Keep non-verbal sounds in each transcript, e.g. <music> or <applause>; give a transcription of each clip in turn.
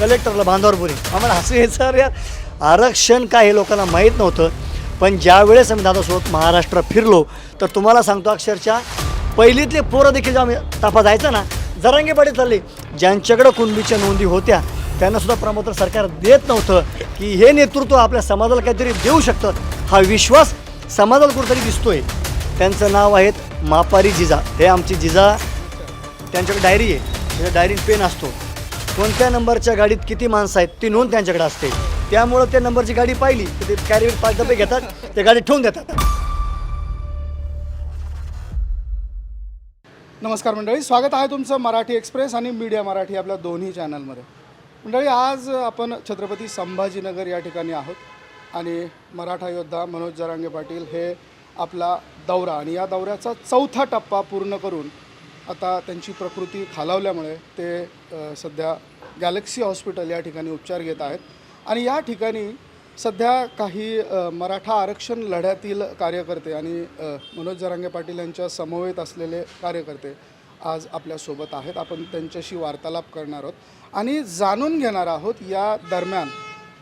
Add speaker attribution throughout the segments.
Speaker 1: कलेक्टरला बांधावरपुरी आम्हाला हसू यायचं अरे यार आरक्षण काय हे लोकांना माहीत नव्हतं. पण ज्यावेळेस आम्ही दादासोबत महाराष्ट्र फिरलो तर तुम्हाला सांगतो अक्षरशः पहिलीतले पोरं देखील जेव्हा आम्ही ताफा जायचं ना जरांगे पाटील चालले. ज्यांच्याकडं कुणबीच्या नोंदी होत्या त्यांनासुद्धा सुद्धा सरकार देत नव्हतं की हे नेतृत्व आपल्या समाजाला काहीतरी देऊ शकतं. हा विश्वास समाजाला कुठेतरी दिसतोय. त्यांचं नाव आहेत मापारी जिजा. हे आमची जिजा त्यांच्याकडे डायरी आहे. त्याच्या डायरीत पेन असतो. कोणत्या नंबरच्या गाडीत किती माणसं आहेत ती नोंद त्यांच्याकडे असते. त्यामुळं त्या नंबरची गाडी पाहिली तर ते कॅरी पाच डबे घेतात ते गाडी ठेवून देतात.
Speaker 2: नमस्कार मंडळी स्वागत आहे तुमचं मराठी एक्सप्रेस आणि मीडिया मराठी आपल्या दोन्ही चॅनलमध्ये. मंडळी आज आपण छत्रपती संभाजीनगर या ठिकाणी आहोत आणि मराठा योद्धा मनोज जरांगे पाटील हे आपला दौरा आणि या दौऱ्याचा चौथा टप्पा पूर्ण करून आता त्यांची प्रकृती खालावल्यामुळे ते सध्या गॅलेक्सी हॉस्पिटल या ठिकाणी उपचार घेत आहेत. आणि या ठिकाणी सध्या काही मराठा आरक्षण लढ्यातील कार्यकर्ते आणि मनोज जरांगे पाटील यांच्या समवेत असलेले कार्यकर्ते आज आपल्यासोबत आहेत. आपण त्यांच्याशी वार्तालाप करणार आहोत. आणि जाणून घेणार आहोत या दरम्यान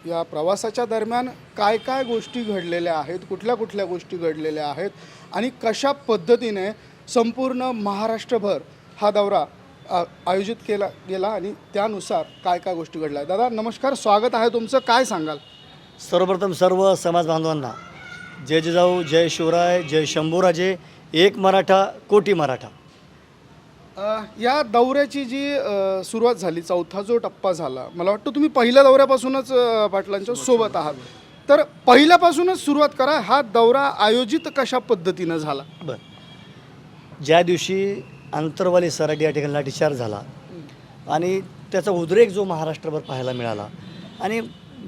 Speaker 2: या प्रवासाच्या दरम्यान काय काय गोष्टी घडलेल्या आहेत कुठल्या कुठल्या गोष्टी घडलेल्या आहेत आणि कशा पद्धतीने संपूर्ण महाराष्ट्रभर हा दौरा आ- आयोजित केला गेला आणि त्यानुसार काय काय गोष्टी घडल्या. दादा नमस्कार स्वागत आहे तुमचं. काय सांगाल?
Speaker 1: सर्वप्रथम सर्व समाज बांधवांना जय जिजाऊ जय शिवराय जय शंभूराजे एक मराठा कोटी मराठा.
Speaker 2: या दौऱ्याची जी सुरुवात झाली चौथा जो टप्पा झाला मला वाटतं तुम्ही पहिल्या दौऱ्यापासूनच पाटलांच्या सोबत आहात. तर पहिल्यापासूनच सुरुवात करा हा दौरा आयोजित कशा पद्धतीनं झाला?
Speaker 1: बरं. ज्या दिवशी आंतरवाली सराटी या ठिकाणी लाठीचार झाला आणि त्याचा उद्रेक जो महाराष्ट्रभर पाहायला मिळाला आणि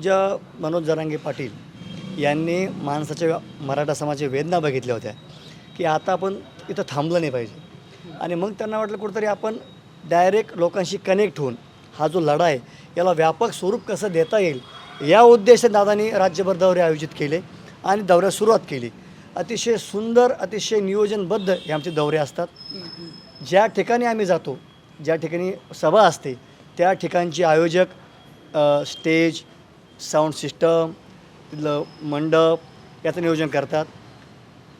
Speaker 1: ज्या मनोज जरांगे पाटील यांनी माणसाच्या मराठा समाजाच्या वेदना बघितल्या होत्या की आता आपण इथं थांबलं नाही पाहिजे. आणि मग त्यांना वाटलं कुठंतरी आपण डायरेक्ट लोकांशी कनेक्ट होऊन हा जो लढा आहे याला व्यापक स्वरूप कसं देता येईल या उद्देशाने दादांनी राज्यभर दौरे आयोजित केले आणि दौऱ्यास सुरुवात केली. अतिशय सुंदर अतिशय नियोजनबद्ध हे आमचे दौरे असतात. ज्या ठिकाणी आम्ही जातो ज्या ठिकाणी सभा असते त्या ठिकाणचे आयोजक अ, स्टेज साऊंड सिस्टम तिथलं मंडप याचं नियोजन करतात.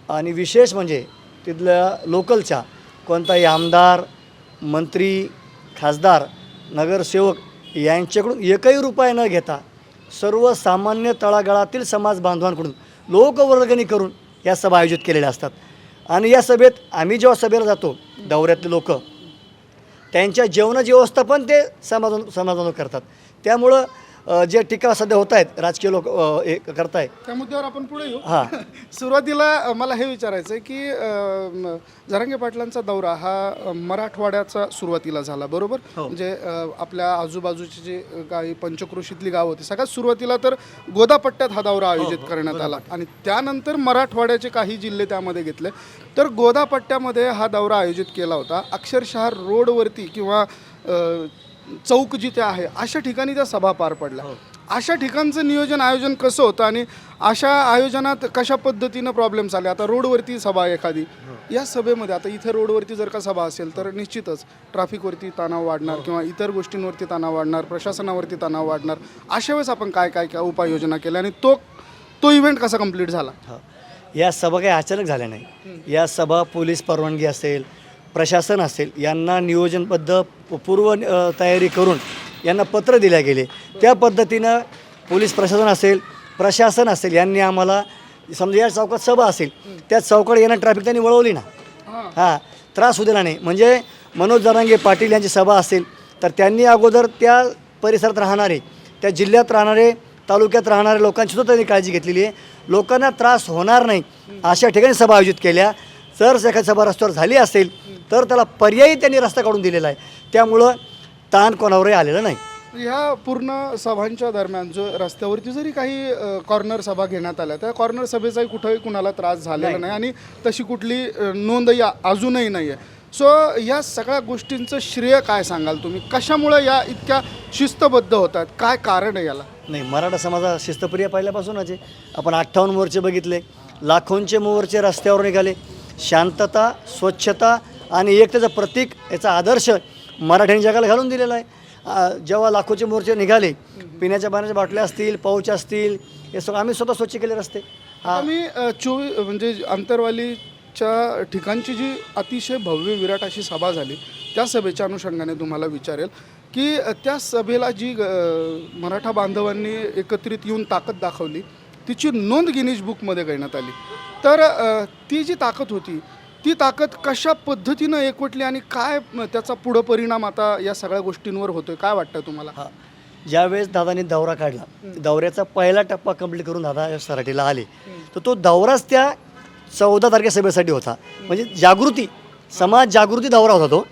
Speaker 1: आणि विशेष म्हणजे तिथल्या लोकलच्या कोणताही आमदार मंत्री खासदार नगरसेवक यांच्याकडून एकही रुपये न घेता सर्वसामान्य तळागाळातील समाज बांधवांकडून लोकवर्गणी करून या सभा आयोजित केलेल्या असतात. आणि या सभेत आम्ही जेव्हा सभेला जातो दौऱ्यातले लोक त्यांच्या जेवणाची व्यवस्था पण ते समाधान समाधान करतात. त्यामुळं जे टीका सध्या होत आहेत राजकीय लोक हे करताय
Speaker 2: त्या मुद्द्यावर आपण पुढे येऊ.
Speaker 1: हां. <laughs>
Speaker 2: सुरुवातीला मला हे विचारायचं आहे की अ, जरांगे पाटलांचा दौरा हा मराठवाड्याचा सुरुवातीला झाला बरोबर? म्हणजे अ, आपल्या आजूबाजूची जी काही पंचक्रोशीतली गाव होती सगळ्यात सुरुवातीला तर गोदापट्ट्यात हा दौरा आयोजित करण्यात आला. आणि त्यानंतर मराठवाड्याचे काही जिल्हे त्यामध्ये घेतले. तर गोदापट्ट्यामध्ये हा दौरा आयोजित केला होता. अक्षरशः रोडवरती किंवा अ, चौक जिथे आहे अशा ठिकाणी त्या सभा पार पडल्या. अशा ठिकाणचं नियोजन आयोजन कसं होतं आणि अशा आयोजनात कशा पद्धतीनं प्रॉब्लेम्स आले? आता रोडवरती सभा एखादी या सभेमध्ये आता इथे रोडवरती जर का सभा असेल तर निश्चितच ट्रॅफिकवरती तणाव वाढणार किंवा इतर गोष्टींवरती तणाव वाढणार प्रशासनावरती तणाव वाढणार. अशा वेळेस आपण काय काय काय उपाययोजना केल्या आणि तो तो इव्हेंट कसा कंप्लीट झाला.
Speaker 1: या सभा काही अचानक झाल्या नाही. या सभा पोलीस परवानगी असेल प्रशासन असेल यांना नियोजनबद्ध पूर्व तयारी करून यांना पत्र दिल्या गेले. त्या पद्धतीनं पोलीस प्रशासन असेल प्रशासन असेल यांनी आम्हाला समजा या चौकात सभा असेल त्या चौकात येणं ट्रॅफिक त्यांनी वळवली ना. हां. त्रास होऊ दिला नाही. म्हणजे मनोज जरांगे पाटील यांची सभा असेल तर त्यांनी अगोदर त्या परिसरात राहणारे त्या जिल्ह्यात राहणारे तालुक्यात राहणाऱ्या लोकांची सुद्धा त्यांनी काळजी घेतलेली आहे. लोकांना त्रास होणार नाही अशा ठिकाणी सभा आयोजित केल्या. जर एखादी सभा रस्त्यावर झाली असेल तर त्याला पर्यायी त्यांनी रस्ता काढून दिलेला आहे. त्यामुळं ताण कोणावरही आलेलं नाही.
Speaker 2: ह्या पूर्ण सभांच्या दरम्यान जो रस्त्यावरती जरी काही अ, कॉर्नर सभा घेण्यात आल्या त्या कॉर्नर सभेचाही कुठंही कुणाला त्रास झालेला नाही. आणि तशी कुठली अ, नोंदही आ- अजूनही नाही आहे सो या सगळ्या गोष्टींचं श्रेय काय सांगाल तुम्ही? कशामुळे या इतक्या शिस्तबद्ध होतात? काय कारण आहे याला?
Speaker 1: नाही मराठा समाजा शिस्तप्रिय पहिल्यापासूनच आहे. आपण अठ्ठावन्न मोर्चे बघितले लाखोंचे मोर्चे रस्त्यावर निघाले. शांतता स्वच्छता आणि एकतेचं प्रतीक याचा आदर्श मराठ्यांनी जगाला घालून दिलेला आहे. जेव्हा लाखोचे मोर्चे निघाले पिण्याच्या पाण्याच्या बाटल्या असतील पाऊच असतील हे सगळं आम्ही स्वतः स्वच्छ केले रस्ते
Speaker 2: आम्ही चोवीस म्हणजे अंतरवालीच्या ठिकाणची जी अतिशय भव्य विराट अशी सभा झाली त्या सभेच्या अनुषंगाने तुम्हाला विचारेल की त्या सभेला जी मराठा बांधवांनी एकत्रित येऊन ताकद दाखवली तिची नोंद गिनीज बुकमध्ये करण्यात आली. तर ती जी ताकद होती ती ताकद कशा पद्धतीनं एकवटली आणि काय त्याचा पुढं परिणाम आता या सगळ्या गोष्टींवर होतोय? काय वाटतं तुम्हाला?
Speaker 1: हा. ज्यावेळेस दादाने दौरा काढला दौऱ्याचा पहिला टप्पा कंप्लीट करून दादा या सराटीला आले. तर तो दौराच त्या चौदा तारखे सभेसाठी होता. म्हणजे जागृती समाज जागृती दौरा होता तो.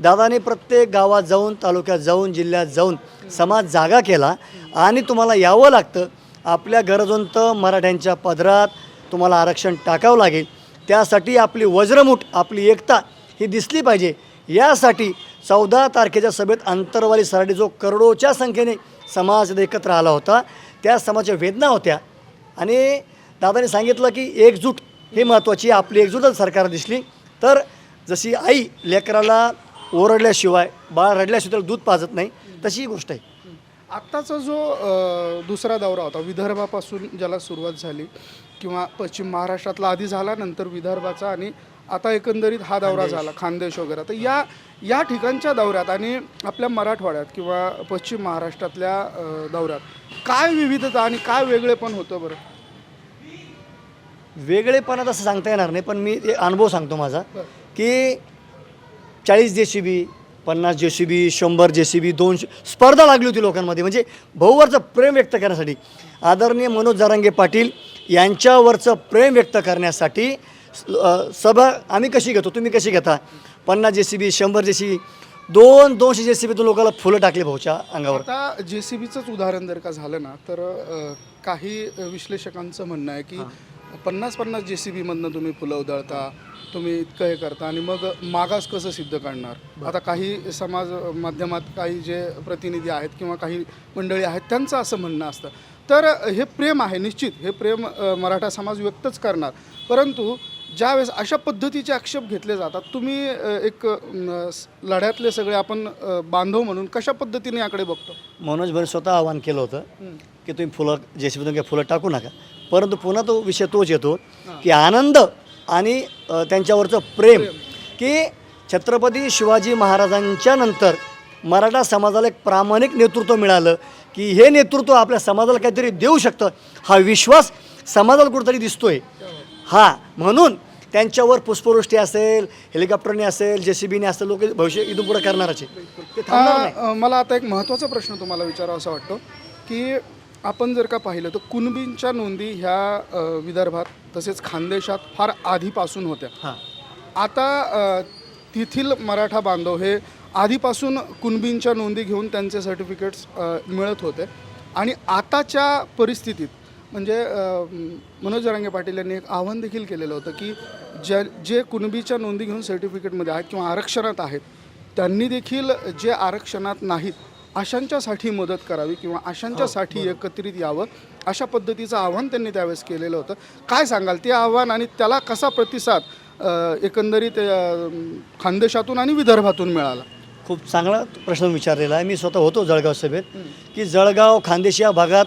Speaker 1: दादाने प्रत्येक गावात जाऊन तालुक्यात जाऊन जिल्ह्यात जाऊन समाज जागा केला आणि तुम्हाला यावं लागतं आपल्या गरजवंत मराठ्यांच्या पदरात तुम्हाला आरक्षण टाकावं लागेल. त्यासाठी आपली वज्रमूठ आपली एकता ही दिसली पाहिजे. यासाठी चौदा तारखेच्या सभेत अंतरवाली सराटी जो करोडोच्या संख्येने समाज एकत्र आला होता त्या समाजाच्या वेदना होत्या. आणि दादाने सांगितलं की एकजूट ही महत्त्वाची आपली एकजूटच सरकार दिसली. तर जशी आई लेकराला ओरडल्याशिवाय बाळ रडल्याशिवाय दूध पाजत नाही तशी ही गोष्ट आहे.
Speaker 2: आत्ताचा जो दुसरा दौरा होता विदर्भापासून ज्याला सुरुवात झाली किंवा पश्चिम महाराष्ट्रातला आधी झाला नंतर विदर्भाचा आणि आता एकंदरीत हा दौरा झाला खानदेश वगैरे. तर या या ठिकाणच्या दौऱ्यात आणि आपल्या मराठवाड्यात किंवा पश्चिम महाराष्ट्रातल्या दौऱ्यात काय विविधता आणि काय वेगळेपण होतं बरं?
Speaker 1: वेगळेपणा तसं सांगता येणार नाही पण मी एक अनुभव सांगतो माझा की चाळीस जे सी बी पन्नास जे सी बी शंभर जे सी बी दोनशे स्पर्धा लागली होती लोकांमध्ये. म्हणजे भाऊवरचं प्रेम व्यक्त करण्यासाठी. आदरणीय मनोज जरांगे पाटील यांच्यावरचं प्रेम व्यक्त करण्यासाठी सभा आम्ही कशी घेतो तुम्ही कशी घेता? पन्नास जे सी बी शंभर जे सी बी दोन दोनशे जे सी बीतून लोकांना फुलं टाकली भाऊच्या अंगावर.
Speaker 2: आता जे सी बीचंच उदाहरण जर का झालं ना तर अ, काही विश्लेषकांचं म्हणणं आहे की पन्नास पन्नास जे सी बीमधनं तुम्ही फुलं उधळता तुम्ही इतकं हे करता आणि मग मागास कसं सिद्ध करणार? आता काही समाज माध्यमात काही जे प्रतिनिधी आहेत किंवा काही मंडळी आहेत त्यांचं असं म्हणणं असतं. तर हे प्रेम आहे निश्चित. हे प्रेम मराठा समाज व्यक्तच करणार. परंतु ज्यावेळेस अशा पद्धतीचे आक्षेप घेतले जातात तुम्ही एक लढ्यातले सगळे आपण बांधव म्हणून कशा पद्धतीने याकडे बघतो?
Speaker 1: मनोज भाई स्वतः आवाहन केलं होतं की तुम्ही फुलं जे सी काही फुलं टाकू नका. परंतु पुन्हा तो विषय तोच येतो की आनंद आणि त्यांच्यावरचं प्रेम. की छत्रपती शिवाजी महाराजांच्या नंतर मराठा समाजाला एक प्रामाणिक नेतृत्व मिळालं. की हे नेतृत्व आपल्या समाजाला काहीतरी देऊ शकतं. हा विश्वास समाजाला कुठेतरी दिसतोय. हा म्हणून त्यांच्यावर पुष्पवृष्टी असेल हेलिकॉप्टरने असेल जे सी बीने असेल लोक भविष्य इथून पुढे करणारच आहे
Speaker 2: मला आता एक महत्त्वाचा प्रश्न तुम्हाला विचारावा असा वाटतो की आपण जर का पाहिलं तर कुणबींच्या नोंदी ह्या विदर्भात तसेच खानदेशात फार आधीपासून होत्या.
Speaker 1: हां.
Speaker 2: आता तेथील मराठा बांधव हे आधीपासून कुणबींच्या नोंदी घेऊन त्यांचे सर्टिफिकेट्स मिळत होते. आणि आताच्या परिस्थितीत म्हणजे मनोज जरांगे पाटील यांनी एक आव्हान देखील केलेलं होतं की ज्या जे कुणबीच्या नोंदी घेऊन सर्टिफिकेटमध्ये आहेत किंवा आरक्षणात आहेत त्यांनी देखील जे आरक्षणात नाहीत अशांच्यासाठी मदत करावी किंवा अशांच्यासाठी एकत्रित यावं अशा पद्धतीचं आव्हान त्यांनी त्यावेळेस केलेलं होतं. काय सांगाल? ते आव्हान आणि त्याला कसा प्रतिसाद एकंदरीत खानदेशातून आणि विदर्भातून मिळाला?
Speaker 1: खूप चांगला प्रश्न विचारलेला आहे. मी स्वतः होतो जळगाव सभेत की जळगाव खानदेश या भागात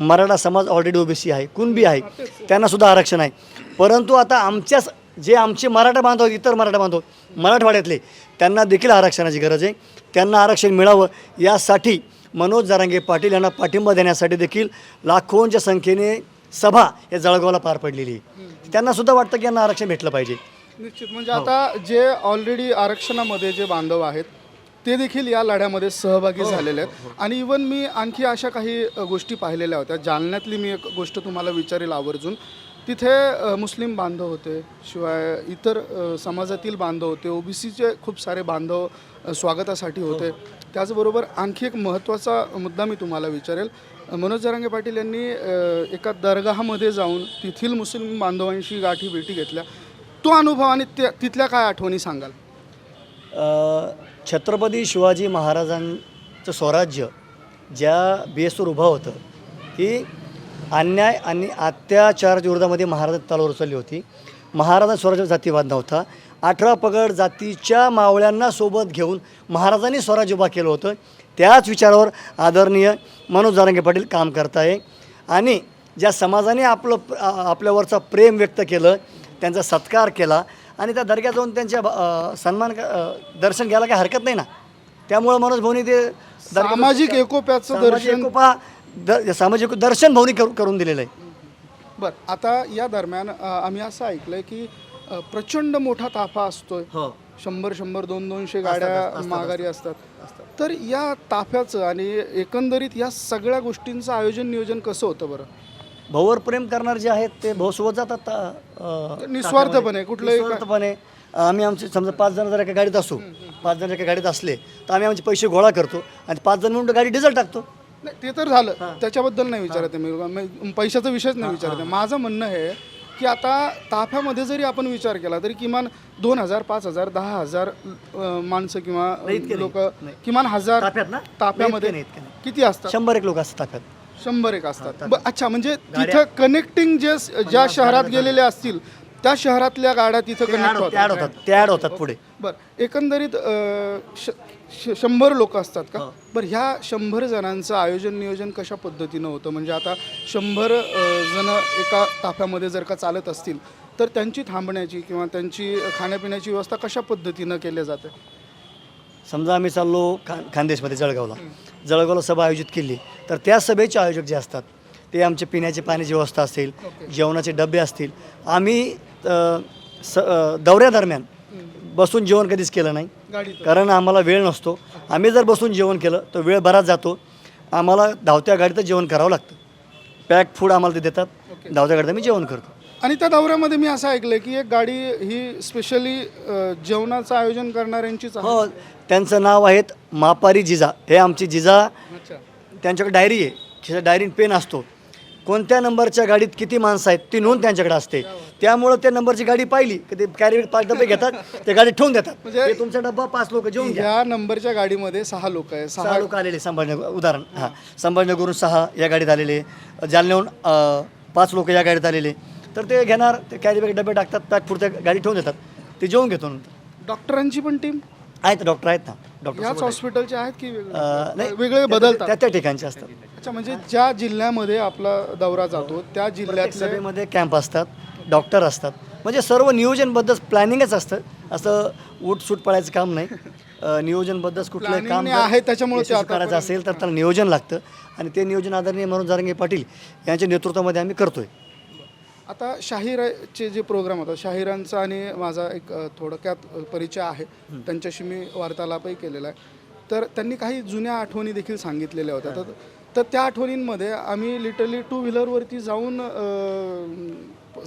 Speaker 1: मराठा समाज ऑलरेडी ओबीसी आहे कुणबी आहे त्यांना सुद्धा आरक्षण आहे. परंतु आता आमच्याच जे आमचे मराठा बांधव इतर मराठा बांधव मराठवाड्यातले त्यांना देखील आरक्षणाची गरज आहे. त्यांना आरक्षण मिळावं यासाठी मनोज जारांगे पाटील यांना पाठिंबा देण्यासाठी देखील लाखोंच्या संख्येने सभा या जळगावला पार पडलेली आहे. त्यांना सुद्धा वाटतं की यांना आरक्षण भेटलं पाहिजे.
Speaker 2: निश्चित. म्हणजे आता जे ऑलरेडी आरक्षणामध्ये जे बांधव आहेत ते देखील या लढ्यामध्ये सहभागी झालेले आहेत. आणि इवन मी आणखी अशा काही गोष्टी पाहिलेल्या होत्या. जालन्यातली मी एक गोष्ट तुम्हाला विचारेल आवर्जून. तिथे मुस्लिम बांधव होते शिवाय इतर समाजातील बांधव होते. ओबीसीचे खूप सारे बांधव स्वागतासाठी होते. त्याचबरोबर आणखी एक महत्त्वाचा मुद्दा मी तुम्हाला विचारेल. मनोज जरांगे पाटील यांनी एका दर्गामध्ये जाऊन तेथील मुस्लिम बांधवांशी गाठी भेटी घेतल्या. तो अनुभव आणि त्या तिथल्या काय आठवणी सांगाल?
Speaker 1: छत्रपती शिवाजी महाराजांचं स्वराज्य ज्या बेसवर उभं होतं ती अन्याय आणि अत्याचार विरोधामध्ये महाराज तलवार उचलली होती. महाराजांचा स्वराज्य जातीवाद नव्हता अठरा पगड जातीच्या मावळ्यांना सोबत घेऊन महाराजांनी स्वराज्य उभा केलं होतं. त्याच विचारावर आदरणीय मनोज जारंगे पाटील काम करत आहे. आणि ज्या समाजाने आपलं आपल्यावरचं आपल्यावरचा प्रेम व्यक्त केलं त्यांचा सत्कार केला आणि त्या दर्ग्यात जाऊन त्यांच्या सन्मान दर्शन घ्यायला काही हरकत नाही ना? त्यामुळं मनोज भाऊनी ते
Speaker 2: सामाजिक एकोप्याचं दर्शन
Speaker 1: एकोपा द सामाजिक दर्शन भाऊनी करू- करून दिलेलं आहे
Speaker 2: बरं आता या दरम्यान आम्ही असं ऐकलंय की प्रचंड मोठा ताफा असतोय.
Speaker 1: हो.
Speaker 2: शंभर शंभर दोन दोनशे गाड्या माघारी असतात. तर या ताफ्याचं आणि एकंदरीत या सगळ्या गोष्टींचं आयोजन नियोजन कसं होतं बरं?
Speaker 1: भाऊवर प्रेम करणारे जे आहेत ते भाऊ सोबत जातात अ,
Speaker 2: निस्वार्थपणे कुठलंही काय-
Speaker 1: निस्वार्थपणे. आम्ही आमचे समजा पाच जण जर एका गाडीत असू पाच जण एका गाडीत असले तर आम्ही आमचे पैसे गोळा करतो आणि पाच जण म्हणून गाडी डिझेल टाकतो.
Speaker 2: नाही ते तर झालं. त्याच्याबद्दल नाही विचारत आहे मी. मी पैशाचा विषयच नाही विचारत आहे. माझं म्हणणं आहे की आता ताफ्यामध्ये जरी आपण विचार केला तरी किमान दोन हजार पाच हजार दहा हजार अ, माणसं किंवा
Speaker 1: इतके नाही.
Speaker 2: लोक किमान हजार
Speaker 1: ताफ्यात ना?
Speaker 2: ताफ्यामध्ये
Speaker 1: नाही, इतके नाही.
Speaker 2: किती असतात?
Speaker 1: शंभर एक लोक असतात ताफ्यात.
Speaker 2: शंभर एक असतात. ब- अच्छा म्हणजे तिथं कनेक्टिंग जे ज्या शहरात गेलेले असतील त्या शहरातल्या गाड्या तिथं
Speaker 1: ते
Speaker 2: कनेक्ट होतात.
Speaker 1: होतात. ते होतात पुढे.
Speaker 2: बरं. एकंदरीत अ, श- श- शंभर लोक असतात का? बरं ह्या शंभर जणांचं आयोजन नियोजन कशा पद्धतीनं होतं? म्हणजे आता शंभर जण एका ताफ्यामध्ये जर का चालत असतील तर त्यांची थांबण्याची किंवा त्यांची खाण्यापिण्याची व्यवस्था कशा पद्धतीनं केली जाते?
Speaker 1: समजा आम्ही चाललो खा खानदेशमध्ये जळगावला. जळगावला सभा आयोजित केली. तर त्या सभेचे आयोजक जे असतात ते आमचे पिण्याची पाण्याची व्यवस्था असेल जेवणाचे डबे असतील. आम्ही स दौऱ्यादरम्यान बसून जेवण कधीच केलं नाही. कारण आम्हाला वेळ नसतो. आम्ही जर बसून जेवण केलं तर वेळ बराच जातो. आम्हाला धावत्या गाडीतच जेवण करावं लागतं. पॅक फूड आम्हाला ते देतात. धावत्या गाडीत आम्ही जेवण करतो.
Speaker 2: आणि त्या दौऱ्यामध्ये मी असं ऐकलं की एक गाडी ही स्पेशली जेवणाचं आयोजन करणाऱ्यांचीच आहे.
Speaker 1: हो त्यांचं नाव आहेत मापारी जिजा. हे आमची जिजा
Speaker 2: अच्छा.
Speaker 1: त्यांच्याकडे डायरी आहे. खिशात डायरी पेन असतो. कोणत्या नंबरच्या गाडीत किती माणसं आहेत ती नोंद त्यांच्याकडे असते. त्यामुळं त्या नंबरची गाडी पाहिली की ते कॅरी पाच डबे घेतात <laughs> ते गाडीत ठेवून देतात.
Speaker 2: म्हणजे-
Speaker 1: हे तुमचा डब्बा पाच लोक जेवून घ्या.
Speaker 2: ह्या नंबरच्या गाडीमध्ये सहा लोक आहे
Speaker 1: सहा
Speaker 2: सहा
Speaker 1: लोक आलेले संभाजीनगर उदाहरण. हां. संभाजीनगरवरून सहा या गाडीत आलेले जालन्याहून अं, पाच लोक या गाडीत आलेले तर ते घेणार ते कॅरी बॅग डबे टाकतात पॅक पुढच्या गाडी ठेवून देतात. ते जेवून घेतो नंतर.
Speaker 2: डॉक्टरांची पण टीम?
Speaker 1: आहेत डॉक्टर आहेत ना. डॉक्टर
Speaker 2: याच हॉस्पिटलचे आहेत की वेगळे?
Speaker 1: अं, नाही
Speaker 2: वेगळे बदलतात?
Speaker 1: त्या त्या ठिकाणचे असतात.
Speaker 2: अच्छा म्हणजे ज्या जिल्ह्यामध्ये आपला दौरा जातो त्या
Speaker 1: प्रत्येक
Speaker 2: जिल्ह्यातले
Speaker 1: सभेमध्ये कॅम्प असतात डॉक्टर असतात. म्हणजे सर्व नियोजनबद्ध प्लॅनिंगच असतं. असं उठसूट पळायचं काम नाही. अं, नियोजनबद्ध <laughs> कुठलं काम
Speaker 2: Planning
Speaker 1: जर
Speaker 2: आहे, त्याच्यामुळे ते
Speaker 1: यशस्वी
Speaker 2: आतापर्यंत-
Speaker 1: करायचं असेल तर त्याला नियोजन लागतं. आणि ते नियोजन आदरणीय मनोज जारंगे पाटील यांच्या नेतृत्वामध्ये आम्ही करतोय.
Speaker 2: आता शाहीरचे जे प्रोग्राम होतात शाहिरांचा आणि माझा एक थोडक्यात परिचय आहे. त्यांच्याशी मी वार्तालापही केलेला आहे. तर त्यांनी काही जुन्या आठवणी देखील सांगितलेल्या होत्या. तर तर त्या आठवणींमध्ये आम्ही लिटरली टू व्हीलरवरती जाऊन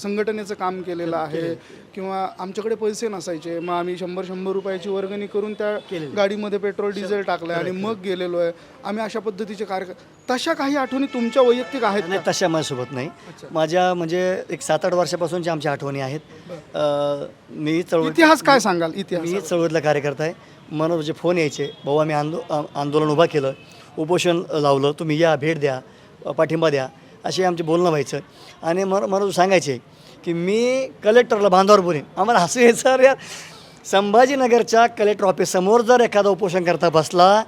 Speaker 2: संघटनेचं काम केलेलं आहे किंवा आमच्याकडे पैसे नसायचे. मग आम्ही शंभर शंभर रुपयाची वर्गणी करून त्या गाडीमध्ये पेट्रोल डिझेल टाकलं आणि मग गेलेलो आहे. आम्ही अशा पद्धतीचे कार्यक्रम तशा काही आठवणी तुमच्या वैयक्तिक आहेत
Speaker 1: नाही तशा माझ्यासोबत नाही. माझ्या म्हणजे एक सात आठ वर्षापासूनच्या आमच्या आठवणी आहेत. मी चळवळ
Speaker 2: इतिहास काय सांगाल? इतिहास
Speaker 1: मी चळवळीतला कार्यकर्ता आहे. मनोज जे फोन यायचे भाऊ आम्ही आंदो आंदोलन उभा केलं. उपोषण लावलं. तुम्ही या भेट द्या. पाठिंबा द्या. असे आमचे बोलणं व्हायचं. आणि मला मला सांगायचे की मी कलेक्टरला बांधावर बोलेन. आम्हाला हसू यायचं अरे यार संभाजीनगरच्या कलेक्टर ऑफिससमोर जर एखादा उपोषण करता बसला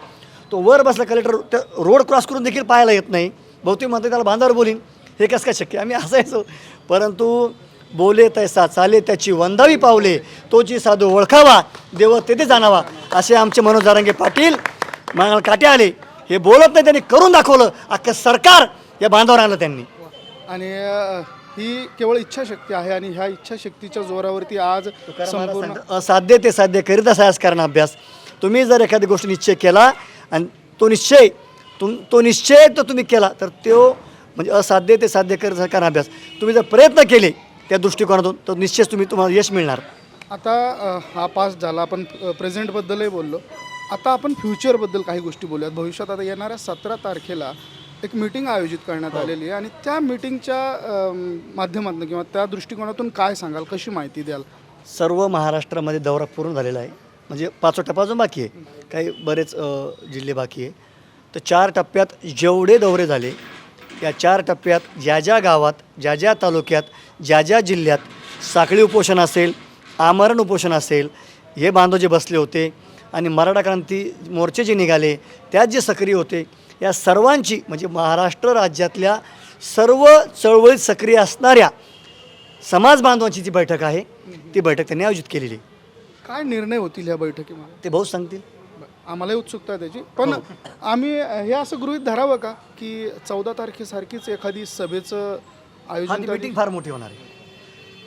Speaker 1: तो वर बसला कलेक्टर त्या रोड क्रॉस करून देखील पाहायला येत नाही. बहुतेक म्हणते त्याला बांधावर बोलीन. हे कसं काय शक्य? आम्ही हसायचो परंतु बोले तैसा चाले त्याची वंदावी पावले तोची साधू ओळखावा देव तेथे जाणावा असे आमचे मनोज जारंगे पाटील मला काटे आले. हे बोलत नाही त्यांनी करून दाखवलं. अख्खं सरकार या बांधावर आणलं त्यांनी.
Speaker 2: आणि अ, ही केवळ इच्छाशक्ती आहे आणि ह्या इच्छाशक्तीच्या जोरावरती आज संपूर्ण
Speaker 1: असाध्य ते साध्य करीत असायच कारण अभ्यास. तुम्ही जर एखादी गोष्ट निश्चय केला आणि तो निश्चय तुम तो निश्चय तर तुम्ही केला तर तो म्हणजे असाध्य ते साध्य करीत कारण अभ्यास. तुम्ही जर प्रयत्न केले त्या दृष्टिकोनातून तर निश्चित तुम्ही तुम्हाला यश मिळणार.
Speaker 2: आता अ, हा पास झाला. आपण अ, प्रेझेंटबद्दलही बोललो. आता आपण फ्युचरबद्दल काही गोष्टी बोलूयात. भविष्यात आता येणाऱ्या सतरा तारखेला एक मीटिंग आयोजित करण्यात आलेली आहे आणि त्या मीटिंगच्या माध्यमातून किंवा त्या दृष्टिकोनातून काय सांगाल? कशी माहिती द्याल?
Speaker 1: सर्व महाराष्ट्रामध्ये दौरा पूर्ण झालेला आहे. म्हणजे पाचवा टप्पा अजून बाकी आहे. काही बरेच जिल्हे बाकी आहे. तर चार टप्प्यात जेवढे दौरे झाले या चार टप्प्यात ज्या ज्या गावात ज्या ज्या तालुक्यात ज्या ज्या जिल्ह्यात साखळी उपोषण असेल आमरण उपोषण असेल हे बांधव जे बसले होते आणि मराठा क्रांती मोर्चे जे निघाले त्यात जे सक्रिय होते या सर्वांची म्हणजे महाराष्ट्र राज्यातल्या सर्व चळवळीत सक्रिय असणाऱ्या समाज बांधवांची जी बैठक आहे ती बैठक त्यांनी आयोजित केलेली आहे.
Speaker 2: काय निर्णय होतील या बैठकीमध्ये?
Speaker 1: ते भाऊच सांगतील.
Speaker 2: आम्हालाही उत्सुकता आहे त्याची. पण आम्ही हे असं गृहीत धरावं का की चौदा तारखेसारखीच एखादी सभेचं
Speaker 1: हा
Speaker 2: आयोजन त्या
Speaker 1: मीटिंग फार मोठी होणार आहे.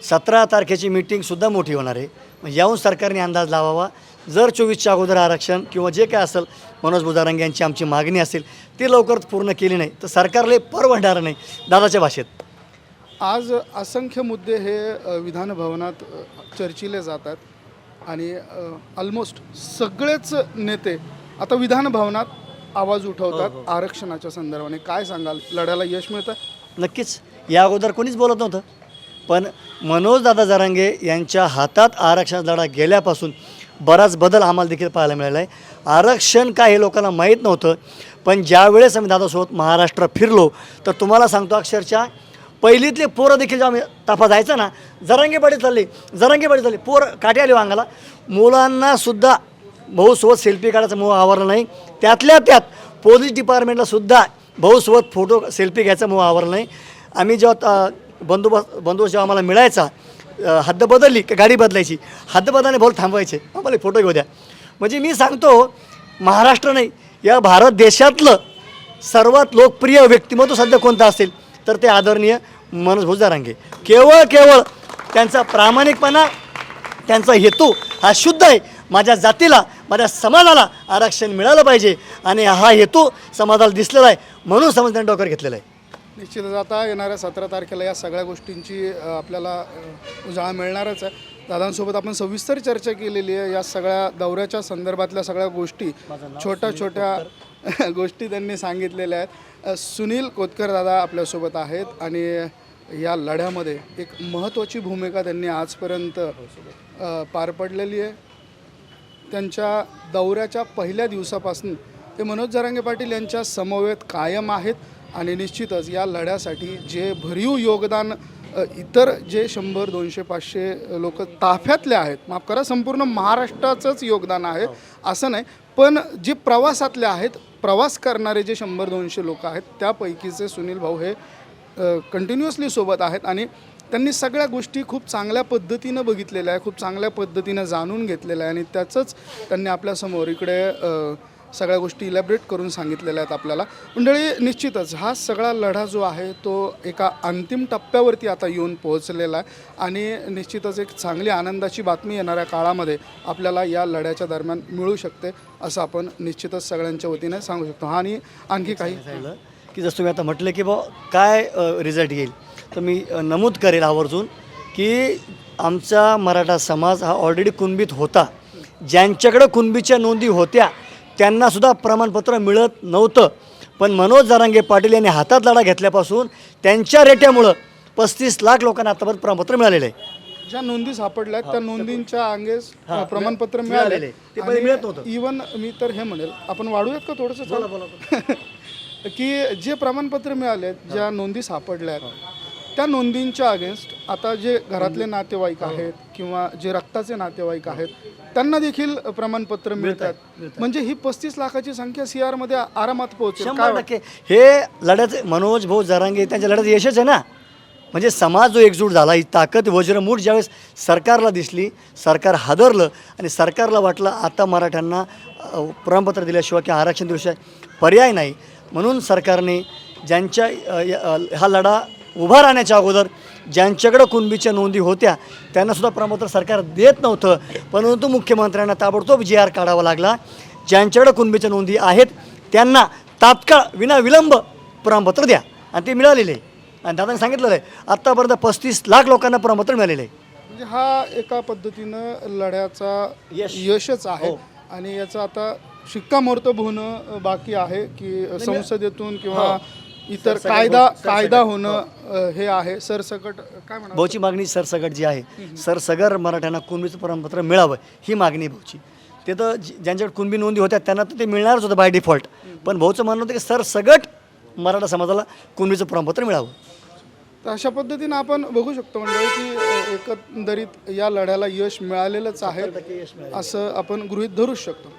Speaker 1: सतरा तारखेची मीटिंगसुद्धा मोठी होणार आहे. मग याहून सरकारने अंदाज लावावा. जर चोवीसच्या अगोदर आरक्षण किंवा जे काय असेल मनोज बुधारंग यांची आमची मागणी असेल ती लवकर पूर्ण केली नाही तर सरकारला परवडणार नाही. दादाच्या भाषेत.
Speaker 2: आज असंख्य मुद्दे हे अ, विधान भवनात अ, चर्चिले जातात आणि ऑलमोस्ट सगळेच नेते आता विधान भवनात आवाज उठवतात आरक्षणाच्या संदर्भाने. काय सांगाल? लढ्याला यश मिळतं?
Speaker 1: नक्कीच. या अगोदर कोणीच बोलत नव्हतं. पण मनोज दादा जरांगे यांच्या हातात आरक्षण लढा गेल्यापासून बराच बदल आम्हाला देखील पाहायला मिळाला आहे. आरक्षण काय हे लोकांना माहीत नव्हतं पण ज्यावेळेस आम्ही दादासोबत महाराष्ट्र फिरलो तर तुम्हाला सांगतो अक्षरशः पहिलीतले पोरं देखील जेव्हा आम्ही ताफा जायचा ना जरांगे चालली चालले चालली चालले पोरं काठी आली वांगाला. मुलांनासुद्धा भाऊसोबत सेल्फी काढायचं मोह आवरला नाही. त्यातल्या त्यात पोलीस डिपार्टमेंटलासुद्धा भाऊसोबत फोटो सेल्फी घ्यायचा मोह आवरला नाही. आम्ही जेव्हा बंदोबस्त बंदोबस्त जेव्हा आम्हाला मिळायचा हद्द बदलली का गाडी बदलायची. हद्द बदलाने भाऊ थांबवायचे. मला फोटो घेऊ द्या. म्हणजे मी सांगतो महाराष्ट्र नाही या भारत देशातलं सर्वात लोकप्रिय व्यक्तिमत्व सध्या कोणतं असेल तर ते आदरणीय मनोज भाऊ केवळ केवळ त्यांचा प्रामाणिकपणा त्यांचा हेतू हा शुद्ध आहे. माझ्या जातीला माझ्या समाजाला आरक्षण मिळालं पाहिजे आणि हा हेतू समाजाला दिसलेला आहे म्हणून समाज त्यांनी डोक्यावर घेतलेला आहे.
Speaker 2: निश्चितच आता येणाऱ्या सतरा तारखेला या सगळ्या गोष्टींची आपल्याला उजाळा मिळणारच आहे. दादांसोबत आपण सविस्तर चर्चा केलेली आहे. या सगळ्या दौऱ्याच्या संदर्भातल्या सगळ्या गोष्टी छोट्या छोट्या <laughs> गोष्टी त्यांनी सांगितलेल्या आहेत. सुनील कोतकर दादा आपल्यासोबत आहेत आणि या लढ्यामध्ये एक महत्त्वाची भूमिका त्यांनी आजपर्यंत पार पडलेली आहे. त्यांच्या दौऱ्याच्या पहिल्या दिवसापासून ते मनोज जरांगे पाटील यांच्या समवेत कायम आहेत. आणि निश्चितच या लढ्यासाठी जे भरीव योगदान इतर जे शंभर दोनशे पाचशे लोक ताफ्यातले आहेत माफ करा संपूर्ण महाराष्ट्राचंच योगदान आहे असं नाही. पण जे प्रवासातले आहेत प्रवास करणारे जे शंभर दोनशे लोक आहेत त्यापैकीचे सुनील भाऊ हे कंटिन्युअसली सोबत आहेत आणि त्यांनी सगळ्या गोष्टी खूप चांगल्या पद्धतीनं बघितलेल्या आहे खूप चांगल्या पद्धतीनं जाणून घेतलेलं आहे आणि त्याचंच त्यांनी आपल्यासमोर इकडे सगळ्या गोष्टी इलॅबरेट करून सांगितलेल्या आहेत आपल्याला. मंडळी निश्चितच हा सगळा लढा जो आहे तो एका अंतिम टप्प्यावरती आता येऊन पोहोचलेला आहे. आणि निश्चितच एक चांगली आनंदाची बातमी येणाऱ्या काळामध्ये आपल्याला या लढ्याच्या दरम्यान मिळू शकते असं आपण निश्चितच सगळ्यांच्या वतीने सांगू शकतो. हा आणि आणखी काही?
Speaker 1: की जसं तुम्ही आता म्हटलं की बा काय रिझल्ट येईल? तर मी नमूद करेल आवर्जून की आमचा मराठा समाज हा ऑलरेडी कुणबीत होता. ज्यांच्याकडं कुणबीच्या नोंदी होत्या त्यांनासुद्धा प्रमाणपत्र मिळत नव्हतं. पण मनोज जरांगे पाटील यांनी हातात लढा घेतल्यापासून त्यांच्या रेट्यामुळं पस्तीस लाख लोकांना आतापर्यंत प्रमाणपत्र मिळालेलं आहे.
Speaker 2: ज्या नोंदी सापडल्या त्या नोंदींच्या अंगेस
Speaker 1: हा,
Speaker 2: प्रमाणपत्र
Speaker 1: मिळालेले.
Speaker 2: मिळाले
Speaker 1: ते पहिले मिळत नव्हतं.
Speaker 2: इवन मी तर हे म्हणेल आपण वाढूयात का थोडंसं? <laughs> की जे प्रमाणपत्र मिळाले ज्या नोंदी सापडल्या त्या नोंदींच्या अगेन्स्ट आता जे घरातले नातेवाईक आहेत किंवा जे रक्ताचे नातेवाईक आहेत त्यांना देखील प्रमाणपत्र मिळतात. म्हणजे ही पस्तीस लाखाची संख्या सी मध्ये आरामात पोहोचेल. काय
Speaker 1: शंभर टक्के हे लढ्याचे मनोज भाऊ जरांगे त्यांच्या लढ्यात यशच आहे ना? म्हणजे समाज जो एकजूट झाला ही ताकद वज्रमूठ ज्यावेळेस सरकारला दिसली सरकार हादरलं आणि सरकारला वाटलं आता मराठ्यांना अ, प्रमाणपत्र दिल्याशिवाय किंवा आरक्षण दिल्याशिवाय पर्याय नाही. म्हणून सरकारने ज्यांच्या अ, य- अ, हा लढा उभा राहण्याच्या अगोदर ज्यांच्याकडं कुणबीच्या नोंदी होत्या त्यांनासुद्धा प्रमाणपत्र सरकार देत नव्हतं परंतु मुख्यमंत्र्यांना ताबडतोब जी आर काढावा लागला ज्यांच्याकडं कुणबीच्या नोंदी आहेत त्यांना तात्काळ विनाविलंब प्रमाणपत्र द्या आणि ते मिळालेले आहे आणि दादाने सांगितलेलं आहे आत्तापर्यंत पस्तीस लाख लोकांना प्रमाणपत्र मिळालेलं आहे
Speaker 2: म्हणजे हा एका पद्धतीनं लढ्याचा
Speaker 1: यश.
Speaker 2: यशच आहे
Speaker 1: हो.
Speaker 2: आणि याचं आता शिक्कामोर्तब होणं बाकी आहे की संसदेतून किंवा. इतर
Speaker 1: सरसकट
Speaker 2: कायदा
Speaker 1: हो, सरसकट.
Speaker 2: कायदा होणं हे आहे. सरसकट काय म्हणा
Speaker 1: भाऊची मागणी सरसगट जी आहे सरसगर मराठ्यांना कुणबीचं प्रमाणपत्र मिळावं ही मागणी भाऊची. ते तर ज्यांच्याकडे कुणबी नोंदी होत्या त्यांना तर ते मिळणारच होतं बाय डिफॉल्ट पण भाऊचं म्हणणं होतं की सरसगट मराठा समाजाला कुणबीचं प्रमाणपत्र मिळावं.
Speaker 2: तर अशा पद्धतीनं आपण बघू शकतो मंडळी की एकंदरीत या लढ्याला यश मिळालेलंच आहे. असं आपण गृहीत धरूच शकतो.